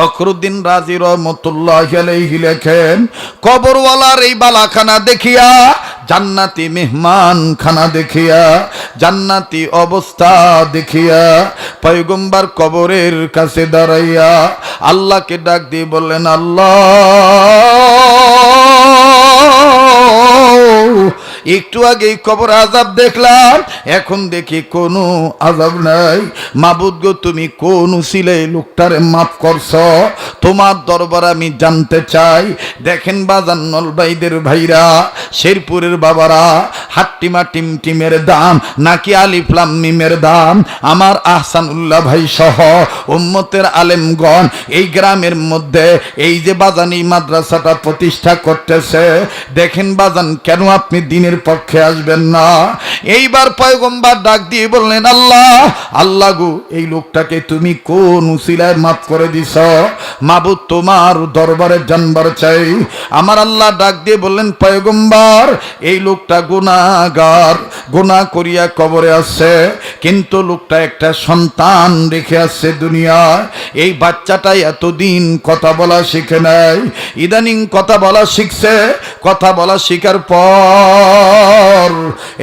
ফখরুদ্দিন রাজি রহমতুল্লাহ আলাইহি লেখেন, কবরওয়ালার এই বালাখানা দেখিয়া, জান্নাতি মেহমান খানা দেখিয়া, জান্নাতি অবস্থা দেখিয়া, পয়গম্বার কবরের কাছে দাঁড়াইয়া আল্লাহকে ডাক দিয়ে বললেন, আল্লাহ একটু আগেই কবর আজাব দেখলাম, এখন দেখি কোনো আজাব নাই। মাবুদ গো, তুমি কোন উসিলে লোকটারে মাফ করছ? তোমার দরবার আমি জানতে চাই। দেখেন বাজান নলবাইদের ভাইরা, শেরপুরের বাবারা, হাট্টিমা টিম টিমের দাম, নাকি আলিফলাম মিমের দাম? আমার আহসানুল্লাহ ভাই সহ উম্মতের আলেমগণ এই গ্রামের মধ্যে এই যে বাজান মাদ্রাসাটা প্রতিষ্ঠা করতেছে, দেখেন বাজান, কেন আপনি দিনের পক্ষে আসবেন না। এইবার পয়গম্বার ডাক দিয়ে বললেন, আল্লাহ আল্লাহ গো, এই লোকটাকে তুমি কোন উসিলায় মাফ করে দিছ? মাবুদ তোমার দরবারে জানবার চাই। আমার আল্লাহ ডাক দিয়ে বললেন, পয়গম্বার, এই লোকটা গুনাগার গুনাহ করিয়া কবরে আছে, কিন্তু লোকটা একটা সন্তান রেখে আসছে দুনিয়ায়। এই বাচ্চাটাই এতদিন কথা বলা শিখে নাই। ইদানিং কথা বলা শিখছে, কথা বলা শিখার পর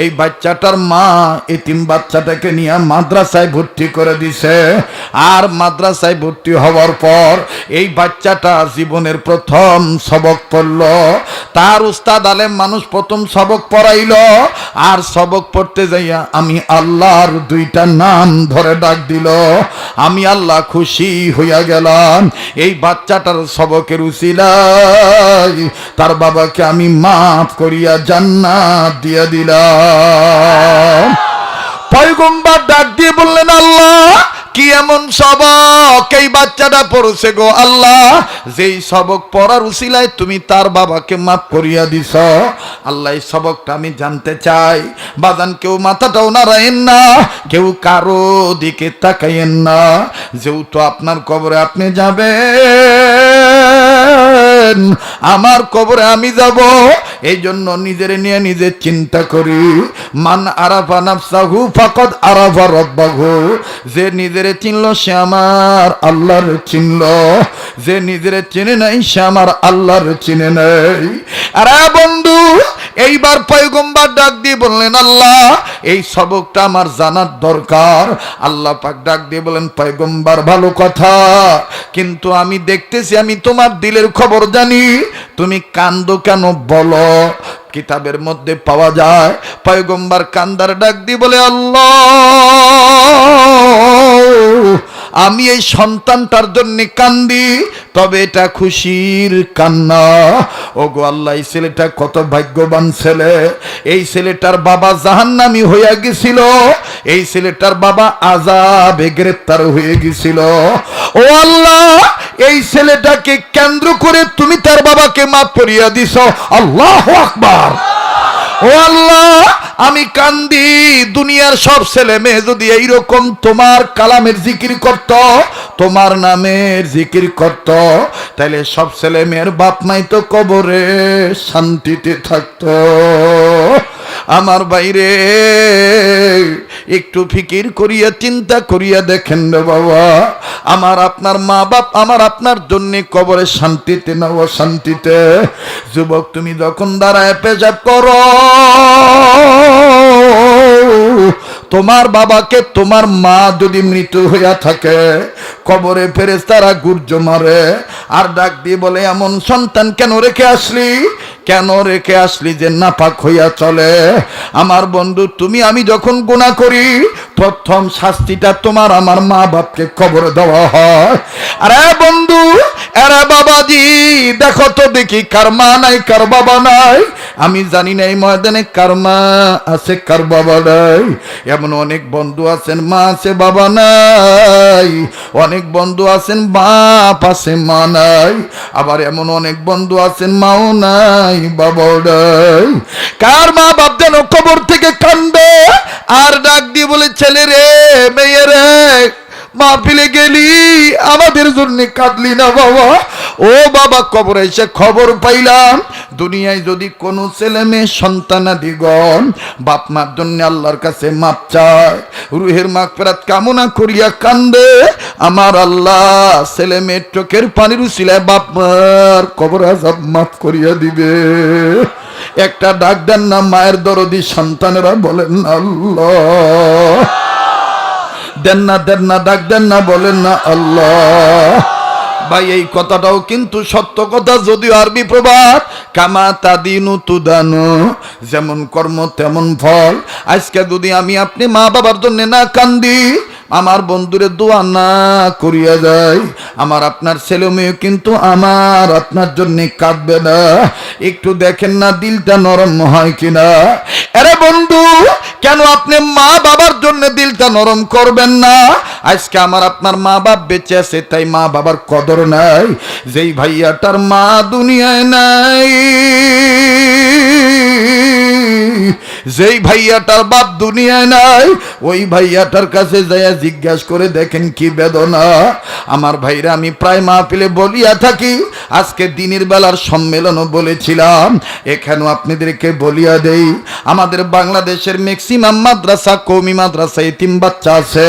এই বাচ্চাটার মা এতিম বাচ্চাটাকে নিয়ে মাদ্রাসায় ভর্তি করে দিছে। আর মাদ্রাসায় ভর্তি হওয়ার পর এই বাচ্চাটা জীবনের প্রথম সবক পড়ল। তার উস্তাদ আলেম মানুষ প্রথম সবক পড়াইল। আর সবক পড়তে যাইয়া আমি আল্লাহর দুইটা নাম ধরে ডাক দিল। আমি আল্লাহ খুশি হইয়া গেলাম। এই বাচ্চাটার সবকের উসিলাই তার বাবাকে আমি মাফ করিয়া জান্নাত দিয়া দিলাম। পয়গম্বার ডাক দিয়ে বললেন, আল্লাহ, কি এমন সবক? এই বাচ্চাটা পড়ছে গো, আল্লাহ। যেই সবক পড়ার উসিলায় তুমি তার বাবাকে মাফ করিয়া দিছ। আল্লাহ, এই সবকটা আমি জানতে চাই। বাদান কেউ মাথাটাও নাড়াইন না, কেউ কারও দিকে তাকাইয়েন না। যেহেতু আপনার কবরে আপনি যাবেন আমার কবরে আমি যাব এই জন্য নিজের নিয়ে নিজে চিন্তা করি। মান আরাফা নাফসাহু ফাকদ আরাফা রব্বাহু। যে নিজেরে চিনল, সে আমার আল্লাহর চিনল। যে নিজেরে চিনে নাই, সে আমার আল্লাহর চিনে নাই। আরে বন্ধু এইবার পয়গম্বার ডাক দিয়ে বললেন, আল্লাহ, এই সবকটা আমার জানার দরকার। আল্লাহ পাক ডাক দিয়ে বলেন পয়গম্বার, ভালো কথা। কিন্তু আমি দেখতেছি, আমি তোমার দিলের খবর জানি। তুমি কান্দো কেন বলো? কিতাবের মধ্যে পাওয়া যায়। পয়গম্বার কান্দার ডাক দিয়ে বলে, আল্লাহ আমি এই সন্তানটার জন্য কান্দি, তবে এটা খুশির কান্না। ও গো আল্লাহ, এই ছেলেটা কত ভাগ্যবান ছেলে। এই ছেলেটার বাবা জাহান্নামি হইয়া গেছিল। এই ছেলেটার বাবা আজাবে গ্রেপ্তার হয়ে গেছিল। ও আল্লাহ, এই ছেলেটাকে কেন্দ্র করে তুমি তার বাবাকে মাফ করিয়া দিছ। আল্লাহ আকবার। ও আল্লাহ, আমি কান্দি, দুনিয়ার সব ছেলে মেয়ে যদি এইরকম তোমার কালামের জিকির করত, তোমার নামের জিকির করত তাহলে সব ছেলে মেয়ের বাপ মাই তো কবরে শান্তিতে থাকত। আমার বাইরে একটু ফিকির করিয়া, চিন্তা করিয়া দেখেন রে বাবা, আমার আপনার মা বাপ আমার আপনার জন্য কবরে শান্তিতে না শান্তিতে যুবক, তুমি যখন দাঁড়ায় পেজাব করো তোমার বাবাকে তোমার মা যদি মৃত্যু হইয়া থাকে, কবরে ফেরেস তারা গুর্জ মারে আর ডাক দিয়ে বলে, এমন সন্তান কেন রেখে আসলি? কেন রেখে আসলি যে নাপাক হইয়া চলে? আমার বন্ধু, তুমি আমি যখন গুণা করি, প্রথম শাস্তিটা তোমার আমার মা বাপকে খবর দেওয়া হয়। আরে বন্ধু আরে বাবাজি, দেখো তো দেখি কার মা নাই, কার বাবা নাই। আমি জানি না এই ময়দানে কার মা আছে, কার বাবা নাই। এমন অনেক বন্ধু আছেন, মা আছে, বাবা নাই। অনেক বন্ধু আছেন, বাপ আছে, মা নাই। আবার এমন অনেক বন্ধু আছেন, মাও নাই, বাবাও নাই। কার মা বাপ যেন কবর থেকে কান্দে, আর ডাক দিয়ে বলে, ছেলে রে, মেয়ে রে। মাহফিলে গেলি, আমাদের জন্য কাঁদলি না বাবা। ও বাবা, কবরে এসে খবর পাইলাম, দুনিয়ায় যদি কোনো ছেলে মেয়ে সন্তানাদিগণ বাপ মার জন্য আল্লাহর কাছে মাপ চায়, রুহের মাগ ফেরাত কামনা করিয়া কান্দে, আমার আল্লাহ ছেলে মেয়ের চোখের পানির উচিলায় বাপ মার কবর আজাব মাফ করিয়া দিবে। একটা ডাক দেন না, মায়ের দরদি সন্তানেরা বলেন, আল্লাহ। দেন না দেন না, ডাক দেন না, বলেন না, আল্লাহ। ভাই, এই কথাটাও কিন্তু সত্য কথা, যদিও আরবি প্রবাদ, কামা তাদিনু তুদানু, যেমন কর্ম তেমন ফল। আজকে যদি আমি আপনি মা বাবার জন্য না কান্দি, আমার বন্ধুরে দোয়া না করিয়া যায় আমার আপনার ছেলে মেয়ে কিন্তু আমার আপনার জন্য কাঁদবে না। একটু দেখেন না, দিলটা নরম হয় কিনা। আরে বন্ধু কেন আপনি মা বাবার জন্য দিলটা নরম করবেন না? আজকে আমার আপনার মা বাপ বেঁচে আছে, তাই মা বাবার কদর নাই, যেই ভাইয়াটার মা দুনিয়ায় নাই। যেই ভাইয়াটার বাপ দুনিয়ায় নাই। ওই ভাইয়াটার কাছে যাইয়া জিজ্ঞাসা করে দেখেন কি বেদনা। আমার ভাইরা, আমি প্রায় মাহফিলে বলিয়া থাকি, আজকে দিনের বেলার সম্মেলনও বলেছিলাম। এখানেও আপনাদেরকে বলিয়া দেই, আমাদের বাংলাদেশের ম্যাক্সিমাম মাদ্রাসা কৌমি মাদ্রাসা, এতিম বাচ্চা আছে।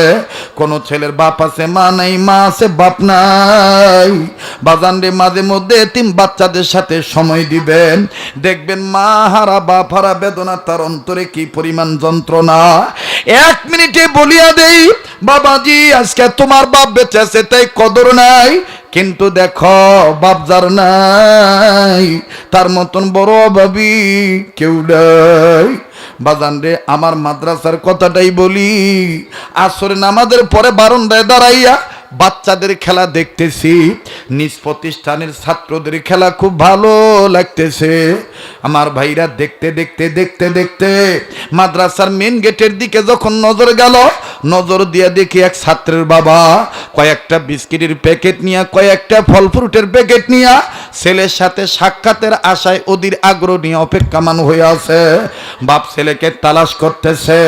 কোন ছেলের বাপ আছে, মা নাই, মা আছে, বাপ নাই। বাজান মাঝে মধ্যে এতিম বাচ্চাদের সাথে সময় দিবেন। দেখবেন মা হারা, বাপ হারা বেদনা তার অন্তরে কি পরিমাণ যন্ত্রণা এক মিনিটে বলিয়া দেই, বাবাজি, আজকে তোমার বাপ বেঁচে আছে, তাই কদর নাই। কিন্তু দেখো, বাপ যার নাই, তার মতন বড় ভাবি কেউ নাই। বাজান রে, আমার মাদ্রাসার কথাটাই বলি। আসরে নামাজের পরে বারন্দায় দাঁড়াইয়া বাচ্চাদের খেলা দেখতেছি, নিজ প্রতিষ্ঠানের ছাত্রদের খেলা খুব ভালো লাগতেছে। আমার ভাইরা দেখতে দেখতে দেখতে দেখতে মাদ্রাসার মেন গেটের দিকে যখন নজর গেল, নজর দিয়ে দেখি এক ছাত্রের বাবা কয়েকটা বিস্কিটের প্যাকেট নিয়ে, কয়েকটা ফল ফ্রুটের প্যাকেট নিয়ে ছেলের সাথে সাক্ষাতের আশায় ওদের আগ্রহ নিয়ে অপেক্ষামান হয়ে আছে। বাপ ছেলেকে তালাশ করতেছে।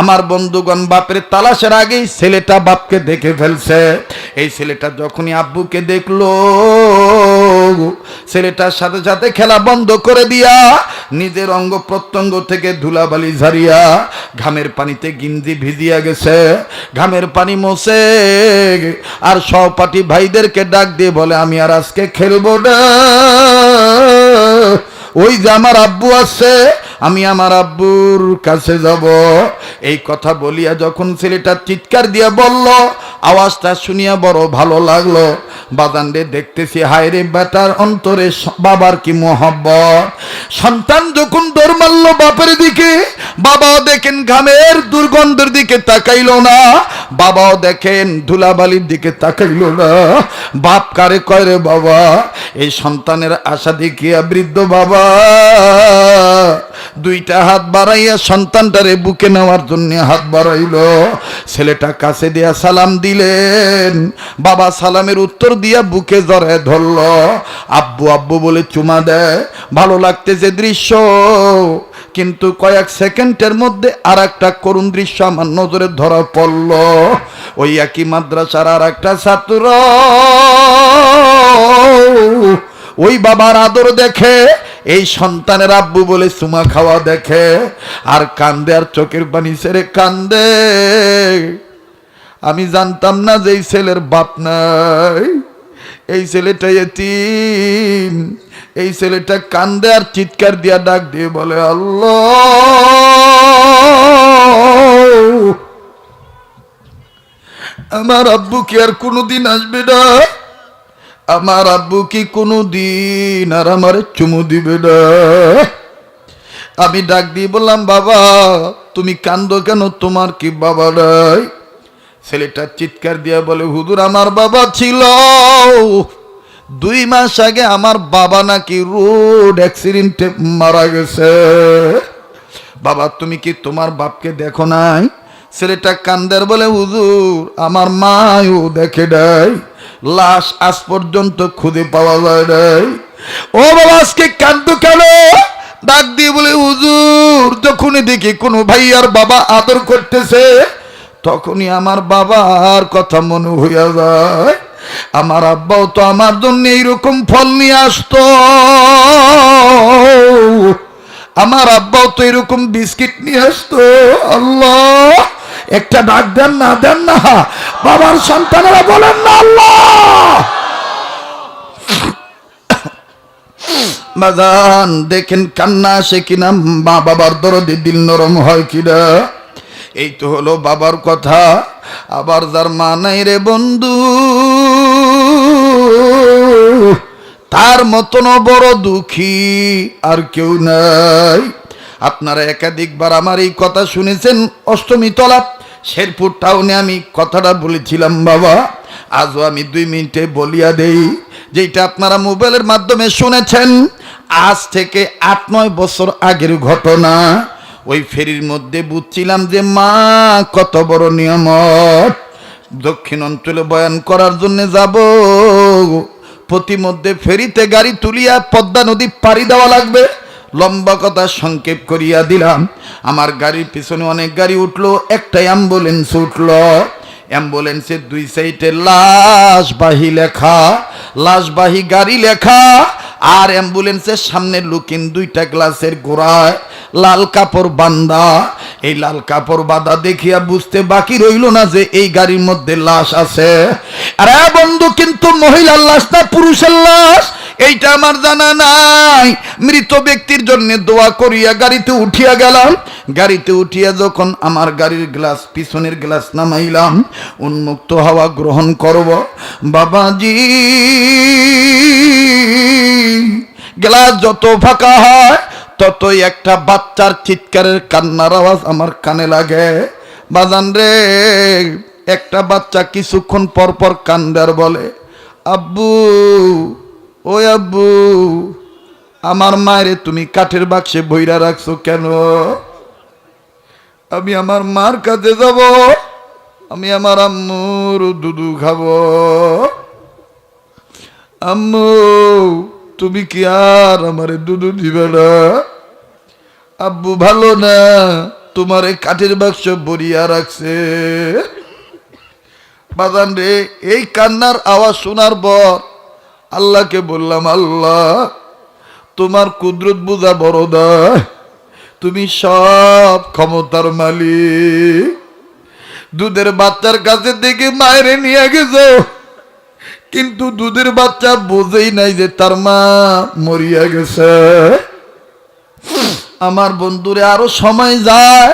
আমার বন্ধুগণ বাপের তালাশের আগেই ছেলেটা বাপকে দেখে ফেলছে। এই ছেলেটা যখনই আব্বুকে দেখল, ছেলেটার সাথে সাথে খেলা বন্ধ করে দিয়া নিজের অঙ্গ প্রত্যঙ্গ থেকে ধুলাবালি ঝারিয়া ঘামের পানিতে গিঞ্জি ভিজিয়া গেছে। ঘামের পানি মোছে, আর সহপাঠী ভাইদেরকে ডাক দিয়ে বলে, আমি আর আজকে খেলব না। ওই যে আমার আব্বু আছে, আমি আমার আব্বুর কাছে যাব। এই কথা বলিয়া যখন ছেলেটা চিৎকার দিয়া বলল আওয়াজটা শুনিয়া বড় ভালো লাগল। বাদান রে দেখতেছি হায় রে বেটার অন্তরে বাবার কি মোহব্বত? সন্তান যখন দৌড় মারলো বাপের দিকে, বাবাও দেখেন ঘামের দুর্গন্ধের দিকে তাকাইলো না। বাবাও দেখেন ধুলাবালির দিকে তাকাইলো না। বাপ কারে কয় রে বাবা, এই সন্তানের আশা দেখিয়া বৃদ্ধ বাবা, দুইটা হাত বাড়াইয়া সন্তানটারে বুকে নেওয়ার জন্য হাত বাড়াইলো। ছেলেটা কাছে দিয়া সালাম দিলেন। বাবা সালামের উত্তর দিয়া বুকে জড়ায় ধরল। আব্বু আব্বু বলে, চুমা দেয় ভালো লাগতেছে দৃশ্য। কিন্তু কয়েক সেকেন্ডের মধ্যে আর একটা করুণ দৃশ্য আমার নজরে ধরা পড়ল। ওই একই মাদ্রাসার আর একটা ছাত্র। ওই বাবার আদর দেখে, এই সন্তানের আব্বু বলে, চুমা খাওয়া দেখে। আর কান্দে, আর চোখের পানি ছেড়ে কান্দে। আমি জানতাম না যে এই ছেলের বাপ নাই। এই ছেলেটা এতিম। এই ছেলেটা কান্দে আর চিৎকার দিয়া ডাক দিয়ে বলে, আল্লাহ! আমার আব্বু কি আর কোনোদিন আসবে না? আমার আব্বু কি কোনো দিন আর আমার চুমু দিবে না? আমি ডাক দিয়ে বললাম, বাবা, তুমি কান্দো কেন? তোমার কি বাবা নাই? ছেলেটা চিৎকার দিয়া বলে হুদুর আমার বাবা ছিল। দুই মাস আগে আমার বাবা নাকি রোড অ্যাক্সিডেন্টে মারা গেছে। বাবা, তুমি কি তোমার বাপকে দেখো নাই? ছেলেটা কান্দার বলে, হুজুর, আমার মাও দেখে নাই। লাশ আজ পর্যন্ত খুঁজে পাওয়া যায় নাই। ও বাবা, আজকে কান্দু কেন? ডাক দিয়ে বলে, হুজুর, যখনই দেখি কোনো ভাইয়ার বাবা আদর করতেছে তখনই আমার বাবার কথা মনে হইয়া যায়। আমার আব্বাও তো আমার জন্য এইরকম ফল নিয়ে আসতো। আমার আব্বাও তো এরকম বিস্কিট নিয়ে আসতো। আল্লাহ, একটা ডাক দেন না দেন না। বাবার সন্তানেরা বলেন না, আল্লাহ। দেখেন কান্না আসে কিনা, মা বাবার দরদে দিল নরম হয় কিনা। এই তো হলো বাবার কথা, আবার যার মা নাই রে বন্ধু। তার মতন বড় দুঃখী আর কেউ নাই। আপনারা একাধিকবার আমার এই কথা শুনেছেন, অষ্টমী তলা, শেরপুর টাউনে আমি কথাটা বলেছিলাম, বাবা। আজও আমি দুই মিনিটে বলিয়া দেই যেটা আপনারা মোবাইলের মাধ্যমে শুনেছেন, আজ থেকে আট নয় বছর আগের ঘটনা। ওই ফেরির মধ্যে বুঝছিলাম যে মা, কত বড় নিয়ামত। দক্ষিণ অঞ্চলে বয়ান করার জন্য যাব। প্রতিমধ্যে ফেরিতে গাড়ি তুলিয়া পদ্মা নদী পাড়ি দেওয়া লাগবে। লম্বা কথা সংক্ষেপ করিয়া দিলাম। আমার গাড়ির পিছনে অনেক গাড়ি উঠল একটা অ্যাম্বুলেন্স উঠল। অ্যাম্বুলেন্সের দুই সাইডে লাশবাহী লেখা লাশবাহী গাড়ি লেখা। আর অ্যাম্বুলেন্সের সামনে লুকিন দুইটা গ্লাসের গোড়ায় লাল কাপড় বান্দা এই লাল কাপড় বাঁধা দেখিয়া বুঝতে বাকি রইল না যে এই গাড়ির মধ্যে লাশ আছে। আরে বন্ধু, কিন্তু মহিলার লাশ না পুরুষের লাশ? এইটা আমার জানা নাই। মৃত ব্যক্তির জন্য দোয়া করিয়া গাড়িতে উঠিয়া গেলাম। গাড়িতে উঠিয়া যখন আমার গাড়ির গ্লাস, পিছনের গ্লাস নামাইলাম, উন্মুক্ত হাওয়া গ্রহণ করব। বাবাজি! গ্লাস যত ফাঁকা হয়, ততই একটা বাচ্চার চিৎকারের কান্নার আওয়াজ আমার কানে লাগে। বাজান রে, একটা বাচ্চা কিছুক্ষণ পর পর কান্দার বলে, আব্বু ও আব্বু, আমার মায়েরে তুমি কাঠের বাক্সে বইরা রাখছো কেন? আমি আমার মার কাছে যাব, আমি আমার আম্মুর দুধু খাব। আম্মু তুমি কি আর আমারে দুধু দিবে না? আব্বু ভালো না, তোমার এই কাঠের বাক্স বরিয়া রাখছে। বাদান রে, এই কান্নার আওয়াজ শোনার পর আল্লাহকে বললাম, আল্লাহ, তোমার কুদরত বুঝা বড় তুমি সব ক্ষমতার মালিক। দুধের বাচ্চার কাছে দেখে মায়েরে নিয়ে গেছো। কিন্তু দুধের বাচ্চা বোঝেই নাই যে তার মা মরিয়া গেছে। আমার বন্ধুরে আরও সময় যায়,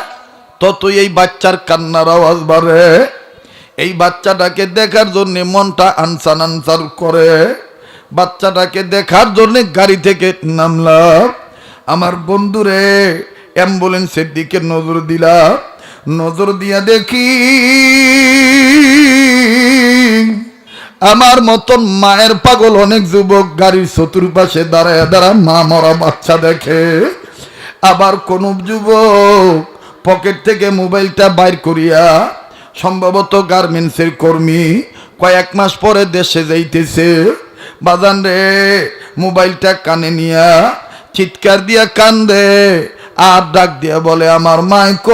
ততই এই বাচ্চার কান্নার আওয়াজ বাড়ে। এই বাচ্চাটাকে দেখার জন্য মনটা আনসান আনসার করে। বাচ্চাটাকে দেখার জন্য গাড়ি থেকে নামলাম। আমার বন্ধুরে অ্যাম্বুলেন্সের দিকে নজর দিলাম। নজর দিয়া দেখি আমার মতন মায়ের পাগল অনেক যুবক গাড়ির চতুর্পাশে দাঁড়ায় দাঁড়া মা মরা বাচ্চা দেখে। আবার কোন যুবক পকেট থেকে মোবাইলটা বাইর করিয়া সম্ভবত গার্মেন্টসের কর্মী কয়েক মাস পরে দেশে যাইতেছে। বাজান রে, মোবাইলটা কানে নিয়া চিৎকার দিয়া কান্দে, আর ডাক দিয়া বলে, আমার মাইক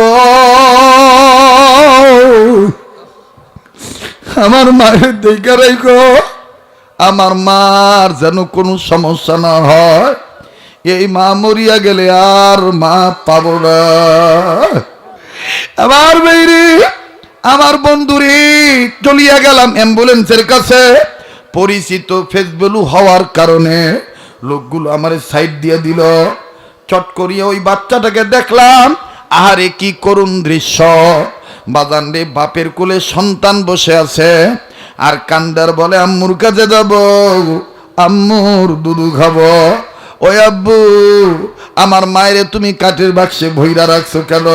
আমার মায়ের দেখা রাখো। আমার মার যেন কোনো সমস্যা না হয়। এই মা মরিয়া গেলে আর মা পাবো না। আমার মেয়েরে, আমার বন্ধুরে, চলিয়া গেলাম অ্যাম্বুলেন্সের কাছে। পরিচিত ফেসবুলু হওয়ার কারণে লোকগুলো আমার সাইড দিয়ে দিল। চট করিয়া ওই বাচ্চাটাকে দেখলাম, আহারে কি করুণ দৃশ্য। বাজান রে বাপের কোলে সন্তান বসে আছে। আর কান্দার বলে, আম্মুর কাছে যাব, আম্মুর দুধু খাব। ওই আব্বু, আমার মায়েরে তুমি কাঠের বাক্সে ভৈরা রাখছো কেন?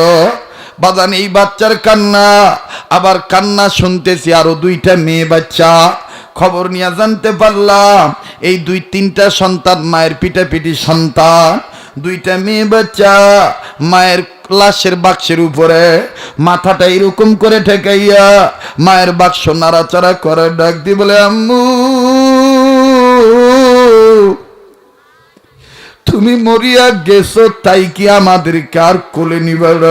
বাজান, এই বাচ্চার কান্না, আবার কান্না শুনতেছি আরও দুইটা মেয়ে বাচ্চা। খবর নিয়ে জানতে পারলাম, এই দুই তিনটা সন্তান মায়ের পিটাপিটি সন্তান। দুইটা মেয়ে বাচ্চা, মায়ের লাশের বাক্সের উপরে মাথাটা এরকম করে ঠেকাইয়া মায়ের বাক্স নাড়াচাড়া করে ডাক দি বলে, আম্মু, তুমি মরিয়া গেছো, তাই কি আমাদেরকে আর কোলে নিবার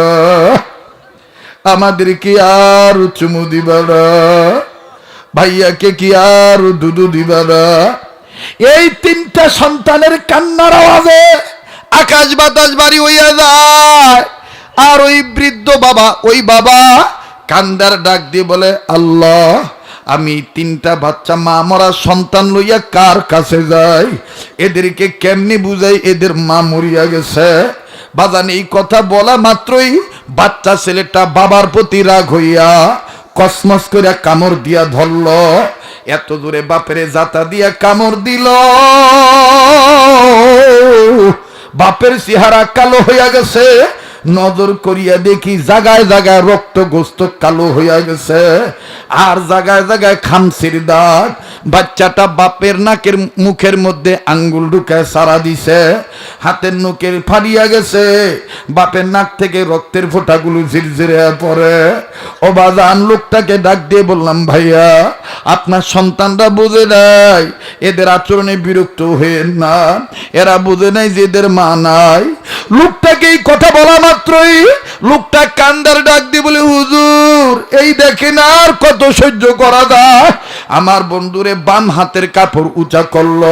আমাদেরকে আর চুমু দিবার ভাইয়াকে কি আর দুধু দিবা না? এই তিনটা সন্তানের কান্নার আওয়াজে আকাশ বাতাস বাড়ি হইয়া যায়। আর ওই বৃদ্ধ বাবা, ওই বাবা কান্দার ডাক দিয়ে বলে, আল্লাহ, আমি তিনটা বাচ্চা, মা মরা সন্তান লইয়া কার কাছে যাই? এদেরকে কেমনি বুঝাই? এদের মা মরিয়া গেছে। বাজান এই কথা বলা মাত্রই বাচ্চা ছেলেটা বাবার প্রতি রাগ হইয়া কসমস করিয়া কামড় দিয়া ধরল। এত দূরে বাপেরে জাতা দিয়া কামড় দিল। বাপের চেহারা কালো হইয়া গেছে। নজর করিয়া দেখি জাগায় জাগায় রক্ত গোস্ত কালো হইয়া গেছে। আর জাগায় জাগায় খামসির দাগ। বাচ্চাটা বাপের নাকের মুখের মধ্যে আঙ্গুল ঢুকায় সারা দিছে। হাতের নখের ফাড়িয়া গেছে। বাপের নাক থেকে রক্তের ফোঁটাগুলো ঝিরঝিরে পড়ে। ও বাজান, লোকটাকে ডাক দিয়ে বললাম, ভাইয়া, আপনার সন্তানরা বুঝে নাই, এদের আচরণে বিরক্ত হয়ে না। এরা বুঝে নাই যে এদের মা নাই। লোকটাকে এই কথা বলা মাত্রই লোকটা কান্দার ডাক দিয়ে বলে, হুজুর, এই দেখেন আর কত সহ্য করা যায়। আমার বন্ধুরে বাম হাতের কাপড় উঁচা করল।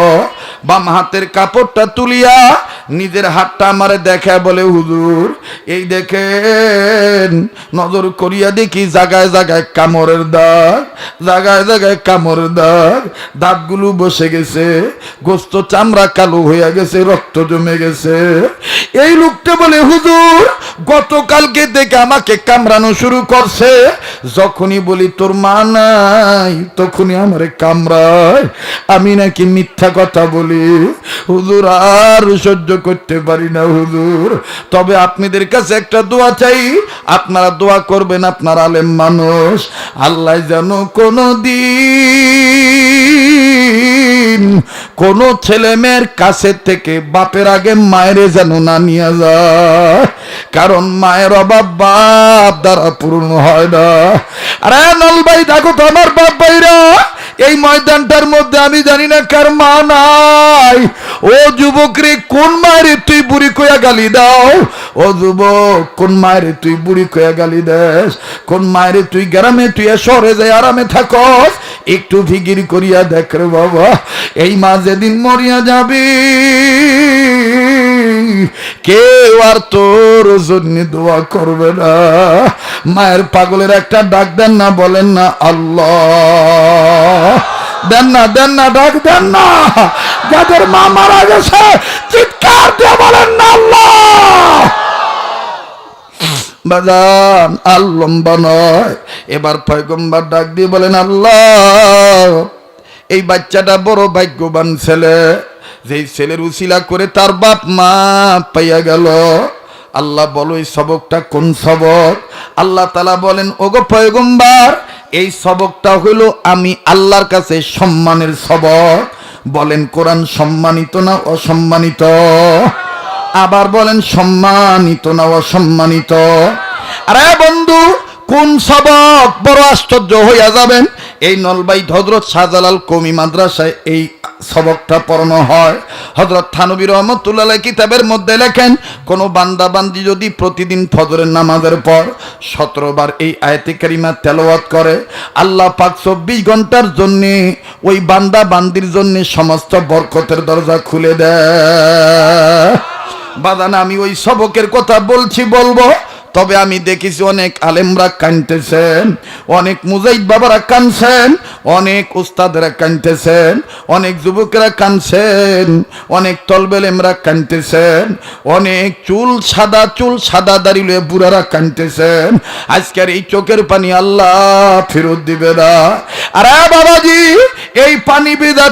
বাম হাতের কাপড়টা তুলিয়া নিজের হাতটা আমারে দেখা বলে, হুজুর, এই দেখেন, নজর করিয়া দেখি জাগায় জাগায় কামড়ের দাগ, জাগায় জাগায় কামড়ের দাগ। দাঁতগুলো বসে গেছে, গোস্ত চামড়া কালো হইয়া গেছে, রক্ত জমে গেছে। এই লোকটা বলে, হুজুর গতকালকে দেখে আমাকে কামড়ানো শুরু করছে। যখনই বলি, তোর মা নাই, তখনই আমারে কামড়ায়। আমি নাকি মিথ্যা কথা বলি। হুজুর, আর সহ্য করতে পারি না, হুজুর। তবে আপনাদের কাছে একটা দোয়া চাই। আপনারা দোয়া করবেন আপনার আলেম মানুষ। আল্লাহ যেন কোনো দিন কোন ছেলে মেয়ের কাছে থেকে বাপের আগে মায়ের যেন না নিয়ে যায়। কারণ মায়ের অভাব বাপ দ্বারা পূর্ণ হয় না। আরে নল ভাই, দেখো তো আমার বাপ ভাইরা, এই ময়দানটার মধ্যে আমি জানি না কার মা নাই। ও যুবক রে কোন মায়ের তুই বুড়ি কয়া গালি দাও? ও যুবক, কোন মায়ের তুই বুড়ি কয়া গালি দেস? কোন মায়ের তুই গ্রামে তুই শহরে যাই আরামে থাকস? একটু ফিকির করিয়া দেখ রে বাবা, এই মা যেদিন মরিয়া যাবি, কেউ আর তোর জন্য দোয়া করবে না। মায়ের পাগলের একটা ডাক দেন না, বলেন না, আল্লাহ। দেন না দেন না, ডাক দেন না। যাদের মা মারা গেছে, চিৎকার দিয়ে বলেন না, আল্লাহ। বাজান, আর লম্বা নয়। এবার পয়গম্বার ডাক দিয়ে বলেন, আল্লাহ, এই বাচ্চাটা বড় ভাগ্যবান ছেলে। যেই ছেলের উশিলা করে তার বাপ মা পাইয়া গেল। আল্লাহ বলো, এই সবকটা কোন সবক? আল্লাহ তালা বলেন, ওগো পয়গম্বার, এই সবকটা হইল আমি আল্লাহর কাছে সম্মানের সবক। বলেন, কোরআন সম্মানিত না অসম্মানিত? আবার বলেন সম্মানিত না অসম্মানিত। আরে বন্ধু, কোন সবক বড় আশ্চর্য হইয়া যাবেন? এই নলবাই হজরত শাহজালাল কমি মাদ্রাসায় এই সবকটা পড়ানো হয়। হজরত থানবী রহমতুল্লাহ কিতাবের মধ্যে লেখেন, কোনো বান্দা বান্দি যদি প্রতিদিন ফজরের নামাজের পর সতেরো বার এই আয়তে কারিমা তেলাওয়াত করে, আল্লাহ পাক চব্বিশ ঘণ্টার জন্যে ওই বান্দা বান্দির জন্য সমস্ত বরকতের দরজা খুলে দেয়। বাদান, আমি ওই সবকের কথা বলছি, বলব। তবে আমি দেখেছি অনেক আলেমরা কানতেছেন অনেক মুজাইদ বাবারা কানছেন অনেক উস্তাদরা কানতেছেন অনেক যুবকেরা কানছেন অনেক তলবেলেমরা কানতেছেন অনেক চুল সাদা চুল সাদা দাঁড়িয়ে বুড়ারা কানতেছেন আজকের এই চোখের পানি আল্লাহ ফেরত দিবে না। আরে বাবাজি, এই পানি বেদা